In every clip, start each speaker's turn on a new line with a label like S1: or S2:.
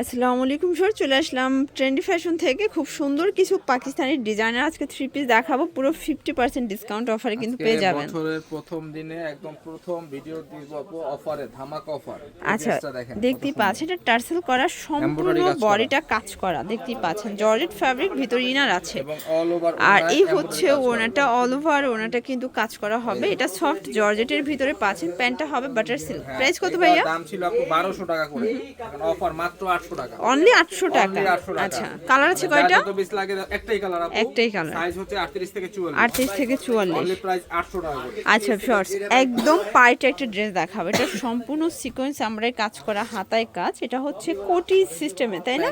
S1: আসসালামু আলাইকুম স্যার চলে আসলাম ট্রেন্ডি ফ্যাশন থেকে। খুব সুন্দর কিছু পাকিস্তানি ডিজাইনার। আজকে থ্রি পিস দেখাবো পুরো ফিফটি পার্সেন্ট ডিসকাউন্ট অফারে কিন্তু পেয়ে যাবেন।
S2: বছরের প্রথম দিনে একদম প্রথম ভিডিও দিব অফারে ধামাক অফার
S1: আচ্ছা দেখতেই পাচ্ছেন এটা টার্সেল করা সম্পূর্ণ। বডিটা কাজ করা। দেখতেই পাচ্ছেন। জর্জেট ফ্যাব্রিক ভিতর ইনার আছে। আর এই হচ্ছে ওনাটা অল ওভার ওনাটা কিন্তু কাজ করা হবে। এটা সফট জর্জেটের ভিতরে পাচ্ছেন প্যান্টটা হবে বাটার সিল্ক প্রাইস কত ভাইয়া?
S2: দাম ছিল আপু 1200 টাকা করে। অফার মাত্র 800 টাকা।
S1: অনলি আটশো টাকা।
S2: 800 টাকা।
S1: আচ্ছা কালার আছে
S2: মানে
S1: কয়টা?
S2: যত পিস লাগে একটাই কালার আপু।
S1: একটাই কালার
S2: সাইজ হচ্ছে 38 থেকে 44
S1: আটত্রিশ থেকে চুয়াল্লিশ।
S2: অনলি প্রাইস 800 টাকা করে।
S1: আচ্ছা শর্টস একদম পাইট একটা ড্রেস দেখাবো। এটা সম্পূর্ণ সিকোয়েন্স আমরাই কাজ করা হাতায় কাজ। এটা হচ্ছে কোটি সিস্টেমে তাই না?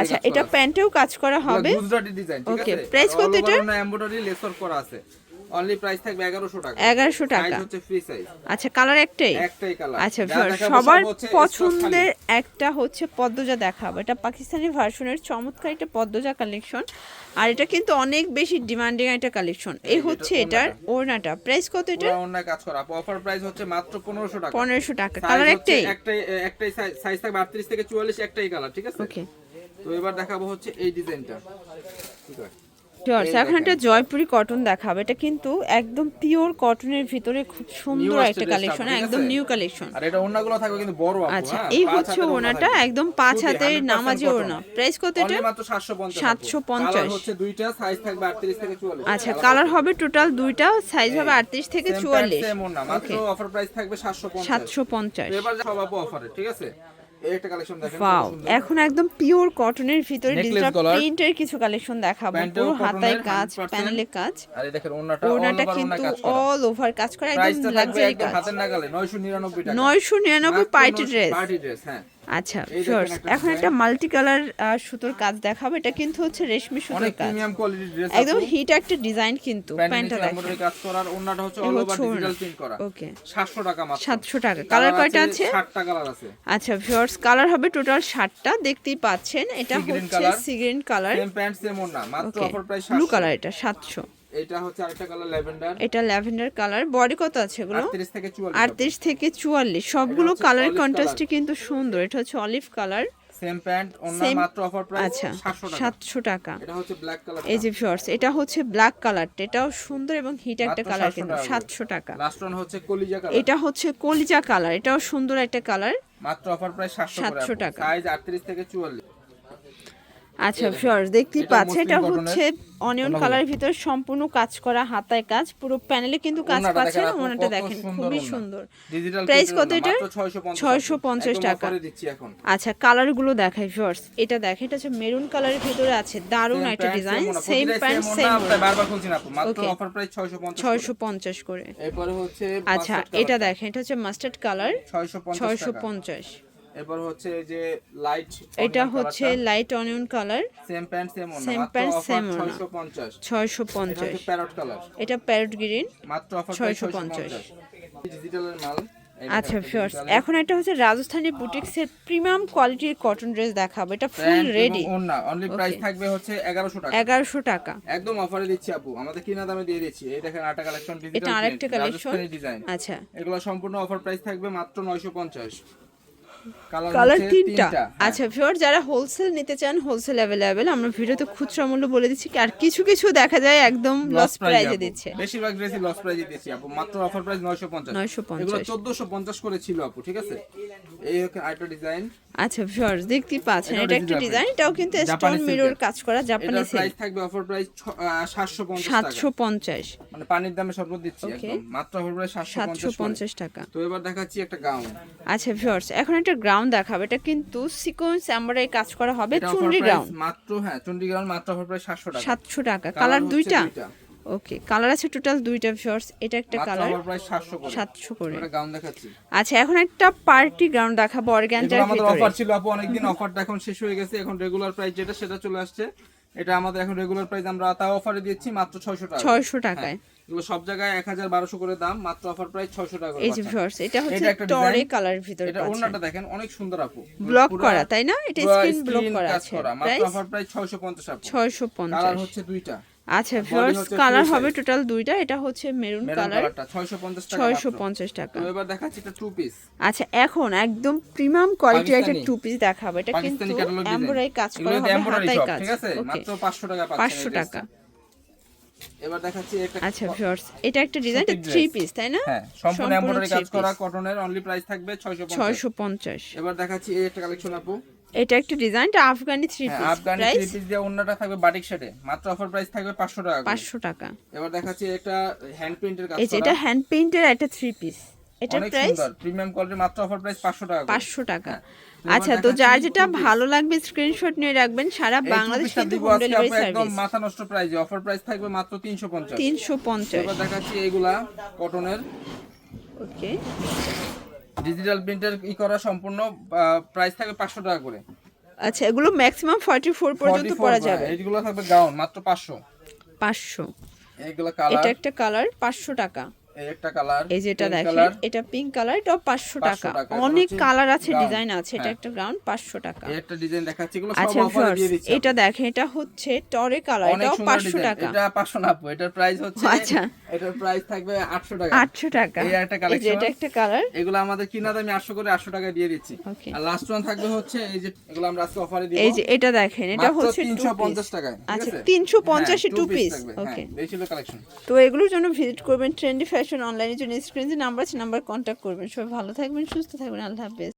S1: আচ্ছা এটা প্যান্টেও কাজ করা হবে।
S2: গুজরাটি ডিজাইন ঠিক আছে?
S1: price কত এটা?
S2: এমব্রয়ডারি লেসার করা আছে। অনলি প্রাইস থাকবে 1100 টাকা।
S1: এগারোশো
S2: সাইজ
S1: টাকা।
S2: হচ্ছে ফ্রি সাইজ
S1: আচ্ছা কালার একটাই?
S2: একটাই কালার
S1: আচ্ছা সবার পছন্দের একটা হচ্ছে পদ্মজা দেখাবো। এটা পাকিস্তানি ভার্সনের চমৎকার একটা পদ্মজা কালেকশন আর এটা কিন্তু অনেক বেশি ডিমান্ডিং একটা কালেকশন এই হচ্ছে এটার ওড়নাটা। প্রাইস কত এটা?
S2: অন্য কাজ করা। অফার প্রাইস হচ্ছে মাত্র 1500 টাকা।
S1: পনেরোশো টাকা। কালার একটাই?
S2: একটাই একটাই সাইজ থাকবে 38 থেকে 44 একটাই কালার ঠিক আছে?
S1: ওকে
S2: তো এবার দেখাবো হচ্ছে এই ডিজাইনটা ঠিক আছে
S1: জর্জ এখন একটা জয়পুরি কটন দেখাবে। এটা কিন্তু একদম পিওর কটনের ভিতরে খুব সুন্দর একটা কালেকশন একদম নিউ কালেকশন
S2: আর এটা ওন্নাগুলো থাকবে কিন্তু বড়
S1: আচ্ছা
S2: হ্যাঁ,
S1: এই হচ্ছে ওনাটা একদম পাঁচ হাতের
S2: 100%
S1: নামাজি। ওড়না। প্রাইস কত এটা?
S2: মাত্র 750
S1: 750
S2: হচ্ছে দুইটা সাইজ থাকবে 38 থেকে 44
S1: আচ্ছা কালার হবে টোটাল দুইটা সাইজ হবে আটত্রিশ থেকে চুয়াল্লিশ।
S2: সেম ওন্না মাত্র অফার প্রাইস থাকবে 750
S1: সাতশো পঞ্চাশ।
S2: এবার সব আপু অফারে ঠিক আছে? একটা কালেকশন দেখেন
S1: ওয়াও এখন একদম পিওর কটনের ভিতরে ডিজিটাল প্রিন্টের কিছু কালেকশন দেখাবো। পুরো হাতায় কাজ
S2: 100%
S1: প্যানেলে কাজ।
S2: আর এই দেখেন ওন্নাটা
S1: ওড়নাটা
S2: all over ওন্না
S1: কিন্তু অল ওভার কাজ করা একদম লাক্সারি কাজ।
S2: হাতের নাগালে 999 টাকা।
S1: নয়শো নিরানব্বই পার্টি ড্রেস
S2: পার্টি ড্রেস হ্যাঁ।
S1: আচ্ছা
S2: একটা
S1: এখন একটা মাল্টি কালার সুতোর কাজ দেখাবো। এটা কিন্তু হচ্ছে রেশমি সুতোর কাজ।
S2: প্রিমিয়াম কোয়ালিটির ড্রেস
S1: একদম হিট একটা ডিজাইন কিন্তু প্যান্টটা দেখেন।
S2: কাজ করার ওন্নাটা হচ্ছে অল ওভার ডিজিটাল প্রিন্ট করা।
S1: ওকে
S2: 700 টাকা মাত্র।
S1: সাতশো টাকা। কালার কয়টা আছে?
S2: 60টা কালার আছে।
S1: আচ্ছা ভিউয়ার্স কালার হবে টোটাল ষাটটা দেখতেই পাচ্ছেন। এটা হচ্ছে
S2: color।
S1: Sea green colour
S2: same pant same ওন্না মাত্র অফার প্রাইস
S1: ব্লু কালার এটা সাতশো।
S2: এটা হচ্ছে আরেকটা কালার ল্যাভেন্ডার
S1: এটা ল্যাভেন্ডার কালার বডি কত আছে এগুলো?
S2: 38 থেকে 44
S1: আটত্রিশ থেকে চুয়াল্লিশ। সবগুলো
S2: হচ্ছে
S1: কালার কন্ট্রাস্টে কিন্তু সুন্দর। এটা হচ্ছে olive colour
S2: same pant
S1: Same-
S2: মাত্র অফার প্রাইস
S1: আচ্ছা
S2: 700 টাকা। এটা হচ্ছে ব্ল্যাক কালার
S1: এই যে ভিউয়ার্স এটা হচ্ছে ব্ল্যাক কালারটা এটাও সুন্দর এবং হিট একটা কালার কিন্তু।
S2: টাকা করে।
S1: সাতশো টাকা।
S2: লাস্ট ওয়ান হচ্ছে কলিজা কালার
S1: এটা হচ্ছে কলিজা কালার এটাও সুন্দর একটা কালার
S2: মাত্র অফার প্রাইস 700
S1: টাকা।
S2: সাইজ 38 থেকে 44
S1: আচ্ছা ভিউয়ার্স দেখতেই পাচ্ছেন এটা হচ্ছে অনিয়ন কালারের ভিতর সম্পূর্ণ কাজ করা হাতায় কাজ পুরো প্যানেলে কিন্তু কাজ পাচ্ছেন
S2: দেখেন
S1: ওনাটা দেখেন খুবই সুন্দর। প্রাইস কত এটা?
S2: 650
S1: 650 টাকা।
S2: অফারে দিচ্ছি এখন।
S1: আচ্ছা কালারগুলো দেখাই ভিউয়ার্স এটা দেখেন এটা হচ্ছে মেরুন কালারের ভিতরে আছে দারুণ একটা ডিজাইন সেম প্যান্ট সেম
S2: আমরা বারবার খুলছি না আপু মাত্র অফার প্রাইস 650 করে।
S1: ছয়শো পঞ্চাশ করে।
S2: এরপরে হচ্ছে
S1: আচ্ছা এটা দেখেন এটা হচ্ছে মাস্টার্ড কালার
S2: 650
S1: ছয়শো। পঞ্চাশ।
S2: এরপর হচ্ছে যে লাইট
S1: এটা হচ্ছে light onion colour
S2: same pant same
S1: pant,
S2: offer
S1: same ওড়না।
S2: 650 এটা প্যারট কালার
S1: এটা প্যারট গ্রিন
S2: মাত্র অফার
S1: 650
S2: 650 ডিজিটালের মাল।
S1: আচ্ছা ফিওর্স এখন একটা হচ্ছে রাজস্থানী বুটিক্সের প্রিমিয়াম কোয়ালিটির কটন ড্রেস দেখাবো। এটা ফুল রেডি
S2: ওড়না। অনলি প্রাইস থাকবে হচ্ছে 1100 টাকা।
S1: এগারোশো টাকা।
S2: একদম অফারে দিচ্ছি আপু। আমাদের কিনা দামে দিয়ে দিচ্ছি। এই দেখেন আটা কালেকশন
S1: এটা আরেকটা কালেকশন
S2: ডিজাইন
S1: আচ্ছা।
S2: এগুলো সম্পূর্ণ অফার প্রাইস থাকবে মাত্র 950 কালার
S1: তিনটা।
S2: হ্যাঁ।
S1: আচ্ছা ফিওর যারা হোলসেল নিতে চান হোলসেল অ্যাভেলেবেল আমরা ভিডিওতে খুচরা মূল্য বলে দিচ্ছি আর কিছু কিছু দেখা যায় একদম লস প্রাইজে দিচ্ছে।
S2: বেশিরভাগ ড্রেসই লস প্রাইজে দিচ্ছি আপু। মাত্র অফার প্রাইস 950
S1: 950
S2: এগুলো 1450 করে ছিল আপু ঠিক আছে? এই হচ্ছে আইটা ডিজাইন
S1: আচ্ছা ভিউয়ার্স দেখতেই পাচ্ছেন এটা একটা ডিজাইন এটাও কিন্তু স্টোন মিরর কাজ করা জাপানি সিল্ক
S2: প্রাইস থাকবে অফার প্রাইস 750 টাকা।
S1: সাতশো পঞ্চাশ।
S2: মানে পানির দামে সর্বোচ্চ দিচ্ছি একদম। মাত্র অফার প্রাইস 750
S1: টাকা।
S2: তো এবার দেখাচ্ছি একটা গাউন
S1: আচ্ছা ভিউয়ার্স এখন একটা গ্রাউন্ড দেখাবে। এটা কিন্তু সিকোয়েন্স এমব্রয়ডারি কাজ করা হবে চুনরি গ্রাউন্ড
S2: মাত্র হ্যাঁ চন্ডি গ্রাউন্ড মাত্র অফার প্রাইস 700 টাকা।
S1: সাতশো টাকা। কালার দুইটা। ওকে কালার আছে টোটাল দুইটা ভিউয়ার্স এটা একটা কালার
S2: অফার প্রাইস 700 করে।
S1: সাতশো করে।
S2: গাউন
S1: আচ্ছা এখন একটা পার্টি গ্রাউন্ড দেখাবো
S2: এগুলো
S1: অর্গানজার
S2: আমাদের অফার ছিল আপু অনেকদিন অফারটা এখন শেষ হয়ে গেছে এখন রেগুলার প্রাইস যেটা সেটা চলে আসছে। এটা আমাদের এখন রেগুলার প্রাইস আমরা তাও অফারে দিচ্ছি মাত্র 600 টাকা।
S1: ছয়শো টাকায়।
S2: হ্যাঁ, এগুলো সব জায়গায় 1200 করে দাম মাত্র অফার প্রাইস 600 টাকা
S1: এই যে। ভিউয়ার্স এটা হচ্ছে টরে কালারের ভিতরে
S2: এটা ওড়নাটা দেখেন অনেক সুন্দর আপু।
S1: ব্লক করা তাই না? এটা স্ক্রিন ব্লক করা আছে।
S2: মাত্র অফার প্রাইস 650 আপু।
S1: ছয়শো
S2: কালার
S1: পঞ্চাশ
S2: হচ্ছে দুইটা।
S1: আচ্ছা ভিউয়ার্স কালার হবে টোটাল দুইটা এটা হচ্ছে মেরুন কালার
S2: কালারটা 650 টাকা
S1: ছয়শো
S2: মাত্র।
S1: পঞ্চাশ টাকা।
S2: এবার দেখাচ্ছি এটা টু পিস
S1: আচ্ছা এখন একদম প্রিমিয়াম কোয়ালিটির একটা টু পিস দেখাবো। এটা কিন্তু এমব্রয়ডারি কাজ করা হবে কাজ।
S2: ঠিক আছে? মাত্র 500 টাকা পাচ্ছেন
S1: পাঁচশো
S2: এই
S1: টাকা।
S2: এবার দেখাচ্ছি একটা
S1: আচ্ছা ভিউয়ার্স এটা একটা ডিজাইন
S2: সুতির
S1: থ্রি পিস তাই না?
S2: হ্যাঁ সম্পূর্ণ এমব্রয়ডারি কাজ করা কটনের অনলি প্রাইস থাকবে 650
S1: ছয়শো পঞ্চাশ।
S2: এবার দেখাচ্ছি এই একটা কালেকশন আপু।
S1: এটা একটা ডিজাইনটা Afghani three piece
S2: Afghani three piece দিয়ে ওন্নাটা থাকবে বাটিক শেডে মাত্র অফার প্রাইস থাকবে 500 টাকা করে।
S1: পাঁচশো টাকা।
S2: এবার দেখাচ্ছি একটা হ্যান্ড প্রিন্টের কাজ করা।
S1: এটা হ্যান্ড পেইন্টের একটা থ্রি পিস এটার প্রাইস
S2: প্রিমিয়াম কোয়ালিটি মাত্র অফার প্রাইস 500 টাকা করে।
S1: পাঁচশো টাকা।
S2: হ্যাঁ।
S1: আচ্ছা তো যার যেটা ভালো লাগবে স্ক্রিনশট নিয়ে রাখবেন সারা বাংলাদেশ কিন্তু হোম ডেলিভারি
S2: আপু একদম মাথা নষ্ট প্রাইসে অফার প্রাইস থাকবে মাত্র 350
S1: তিনশো পঞ্চাশ।
S2: এবার দেখাচ্ছি এইগুলা কটনের
S1: ওকে
S2: ডিজিটাল প্রিন্টার ই করা সম্পূর্ণ প্রাইস থাকে 500 টাকা করে।
S1: আচ্ছা এগুলো ম্যাক্সিমাম ফর্টি ফোর পর্যন্ত
S2: 44
S1: পরা যাবে?
S2: এইগুলো থাকবে গাউন মাত্র 500
S1: পাঁচশো।
S2: এইগুলো
S1: এটা একটা কালার পাঁচশো টাকা।
S2: এই একটা কালার
S1: এই যেটা দেখেন এটা পিঙ্ক কালার পাঁচশো
S2: 500
S1: টাকা
S2: টাকা,
S1: অনেক কালার আছে ডিজাইন আছে এটা
S2: হ্যাঁ।
S1: একটা গ্রাউন্ড পাঁচশো টাকা।
S2: একটা ডিজাইন দেখাচ্ছি এগুলো সব
S1: আচ্ছা
S2: অফারে দিয়ে দিচ্ছি
S1: এটা দেখেন এটা হচ্ছে টরে কালার এটাও
S2: সুন্দর
S1: পাঁচশো
S2: ডিজাইন
S1: টাকা।
S2: এটা 500 না এটার প্রাইস হচ্ছে
S1: আচ্ছা।
S2: এটার প্রাইস থাকবে 800 টাকা।
S1: টাকা।
S2: এই একটা
S1: এটা একটা কালার
S2: এগুলো আমাদের কিনা দামে 800 করে 800 টাকা দিয়ে দিচ্ছি। আর লাস্ট ওয়ান থাকবে হচ্ছে এই যে এগুলো আমরা আজকে অফারে দিব।
S1: এই যে এটা দেখেন এটা হচ্ছে টু
S2: 350 টাকায় ঠিক
S1: আচ্ছা
S2: আছে?
S1: 350
S2: হ্যাঁ,
S1: টু পিস ওকে
S2: এই ছিল কালেকশন
S1: তো এগুলোর জন্য ভিজিট করবেন ট্রেন্ডি ফ্যাশন অনলাইনের জন্য স্ক্রিনে নাম্বার আছে নাম্বার কন্ট্যাক্ট করবেন। সবাই ভালো থাকবেন, সুস্থ থাকবেন, আল্লাহ হাফেজ।